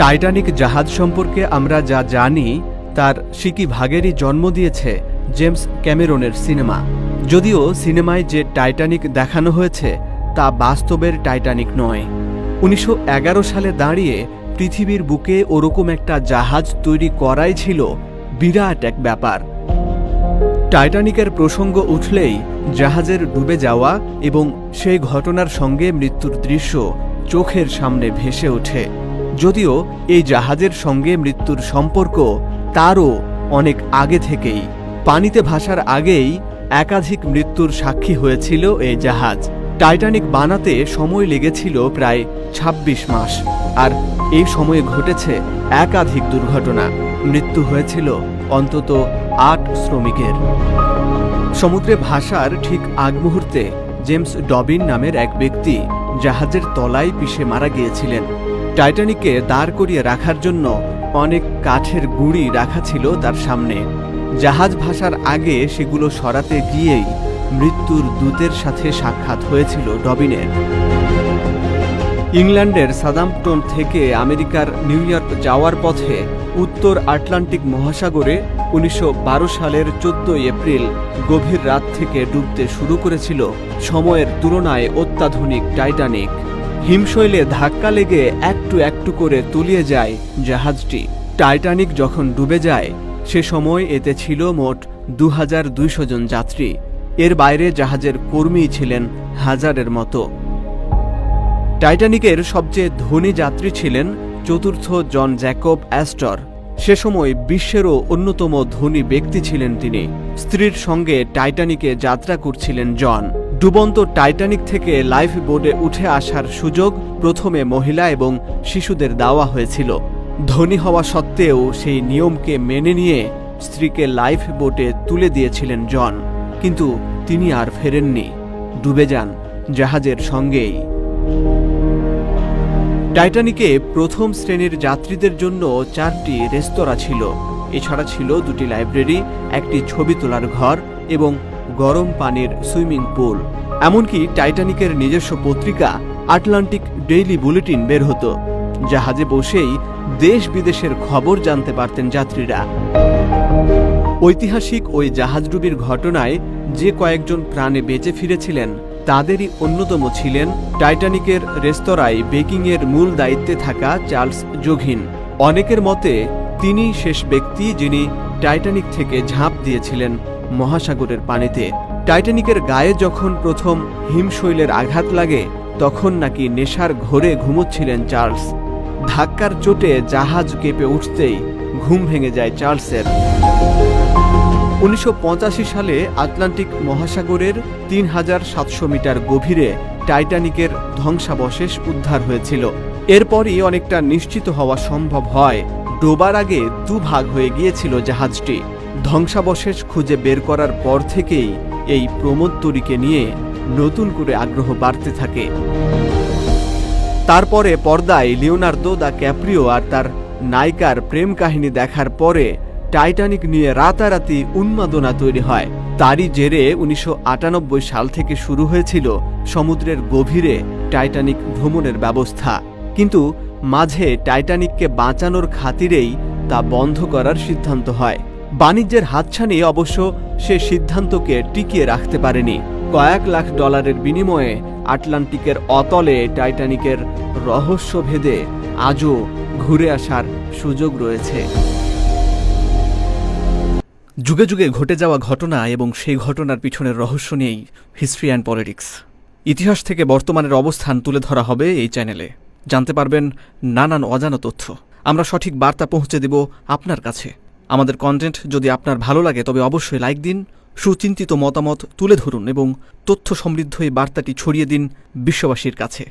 Titanic জাহাজ সম্পর্কে আমরা যা জানি, তার সিকি ভাগেরই জন্ম দিয়েছে জেমস ক্যামেরনের সিনেমা। যদিও সিনেমায় যে টাইটানিক দেখানো হয়েছে, তা বাস্তবের টাইটানিক নয়। উনিশশো সালে দাঁড়িয়ে পৃথিবীর বুকে ওরকম একটা জাহাজ তৈরি করাই ছিল বিরাট এক ব্যাপার। টাইটানিকের প্রসঙ্গ উঠলেই জাহাজের ডুবে যাওয়া এবং সেই ঘটনার সঙ্গে মৃত্যুর দৃশ্য চোখের সামনে ভেসে ওঠে। যদিও এই জাহাজের সঙ্গে মৃত্যুর সম্পর্ক তারও অনেক আগে থেকেই। পানিতে ভাসার আগেই একাধিক মৃত্যুর সাক্ষী হয়েছিল এই জাহাজ। টাইটানিক বানাতে সময় লেগেছিল প্রায় ২৬ মাস, আর এই সময়ে ঘটেছে একাধিক দুর্ঘটনা। মৃত্যু হয়েছিল অন্তত আট শ্রমিকের। সমুদ্রে ভাসার ঠিক আগ মুহূর্তে জেমস ডবিন নামের এক ব্যক্তি জাহাজের তলায় পিষে মারা গিয়েছিলেন। টাইটানিককে দাঁড় করিয়ে রাখার জন্য অনেক কাঠের গুঁড়ি রাখা ছিল তার সামনে। জাহাজ ভাসার আগে সেগুলো সরাতে গিয়েই মৃত্যুর দূতের সাথে সাক্ষাৎ হয়েছিল ডবিনের ইংল্যান্ডের সাদাম্পটন থেকে আমেরিকার নিউ ইয়র্ক যাওয়ার পথে উত্তর আটলান্টিক মহাসাগরে উনিশশো বারো সালের চোদ্দই এপ্রিল গভীর রাত থেকে ডুবতে শুরু করেছিল সময়ের তুলনায় অত্যাধুনিক টাইটানিক। হিমশৈলে ধাক্কা লেগে একটু একটু করে তলিয়ে যায় জাহাজটি। টাইটানিক যখন ডুবে যায়, সে সময় এতে ছিল মোট দু হাজার দুইশো জন যাত্রী। এর বাইরে জাহাজের কর্মী ছিলেন হাজারের মতো। টাইটানিকের সবচেয়ে ধনী যাত্রী ছিলেন চতুর্থ জন জ্যাকব অ্যাস্টর। সে সময় বিশ্বেরও অন্যতম ধনী ব্যক্তি ছিলেন তিনি। স্ত্রীর সঙ্গে টাইটানিকে যাত্রা করছিলেন জন। ডুবন্ত টাইটানিক থেকে লাইফ বোর্ডে উঠে আসার সুযোগ প্রথমে মহিলা এবং শিশুদের দেওয়া হয়েছিল। ধনী হওয়া সত্ত্বেও সেই নিয়মকে মেনে নিয়ে স্ত্রীকে লাইফ বোটে তুলে দিয়েছিলেন জন, কিন্তু তিনি আর ফেরেননি। ডুবে যান জাহাজের সঙ্গেই। টাইটানিকে প্রথম শ্রেণির যাত্রীদের জন্য চারটি রেস্তোরাঁ ছিল। এছাড়া ছিল দুটি লাইব্রেরি, একটি ছবি তোলার ঘর এবং গরম পানির সুইমিং পুল। এমনকি টাইটানিকের নিজস্ব পত্রিকা, আটলান্টিক ডেইলি বুলেটিন বের হতো। জাহাজে বসেই দেশ বিদেশের খবর জানতে পারতেন যাত্রীরা। ঐতিহাসিক ওই জাহাজডুবির ঘটনায় যে কয়েকজন প্রাণে বেঁচে ফিরেছিলেন, তাদেরই অন্যতম ছিলেন টাইটানিকের রেস্তোরাঁয় বেকিংয়ের মূল দায়িত্বে থাকা চার্লস জোঘিন। অনেকের মতে তিনি শেষ ব্যক্তি যিনি টাইটানিক থেকে ঝাঁপ দিয়েছিলেন। মহাসাগরের পানিতে। টাইটানিকের গায়ে যখন প্রথম হিমশৈলের আঘাত লাগে, তখন নাকি নেশার ঘোরে ঘুমোচ্ছিলেন চার্লস। ধাক্কার চোটে জাহাজ কেঁপে উঠতেই ঘুম ভেঙে যায় চার্লসের। উনিশশো পঁচাশি সালে আটলান্টিক মহাসাগরের তিন হাজার সাতশো মিটার গভীরে টাইটানিকের ধ্বংসাবশেষ উদ্ধার হয়েছিল। এরপরই অনেকটা নিশ্চিত হওয়া সম্ভব হয়। ডোবার আগে দুভাগ হয়ে গিয়েছিল জাহাজটি। ধ্বংসাবশেষ খুঁজে বের করার পর থেকেই এই প্রমোত্তরীকে নিয়ে নতুন করে আগ্রহ বাড়তে থাকে। তারপরে পর্দায় লিওনার্দো দ্য ক্যাপ্রিও আর তার নায়িকার প্রেম কাহিনী দেখার পরে টাইটানিক নিয়ে রাতারাতি উন্মাদনা তৈরি হয়। তারই জেরে উনিশশো আটানব্বই সাল থেকে শুরু হয়েছিল সমুদ্রের গভীরে টাইটানিক ভ্রমণের ব্যবস্থা। কিন্তু মাঝে টাইটানিককে বাঁচানোর খাতিরেই তা বন্ধ করার সিদ্ধান্ত হয়। বাণিজ্যের হাতছানি অবশ্য সে সিদ্ধান্তকে টিকিয়ে রাখতে পারেনি। কয়েক লাখ ডলারের বিনিময়ে আটলান্টিকের অতলে টাইটানিকের রহস্য ভেদে আজও ঘুরে আসার সুযোগ রয়েছে। যুগে যুগে ঘটে যাওয়া ঘটনা এবং সেই ঘটনার পিছনের রহস্য নিয়েই হিস্ট্রি অ্যান্ড পলিটিক্স। ইতিহাস থেকে বর্তমানের অবস্থান তুলে ধরা হবে এই চ্যানেলে। জানতে পারবেন নানান অজানা তথ্য। আমরা সঠিক বার্তা পৌঁছে দেব আপনার কাছে। আমাদের কন্টেন্ট যদি আপনার ভালো লাগে, তবে অবশ্যই লাইক দিন, সুচিন্তিত মতামত তুলে ধরুন এবং তথ্য সমৃদ্ধ এই বার্তাটি ছড়িয়ে দিন বিশ্ববাসীর কাছে।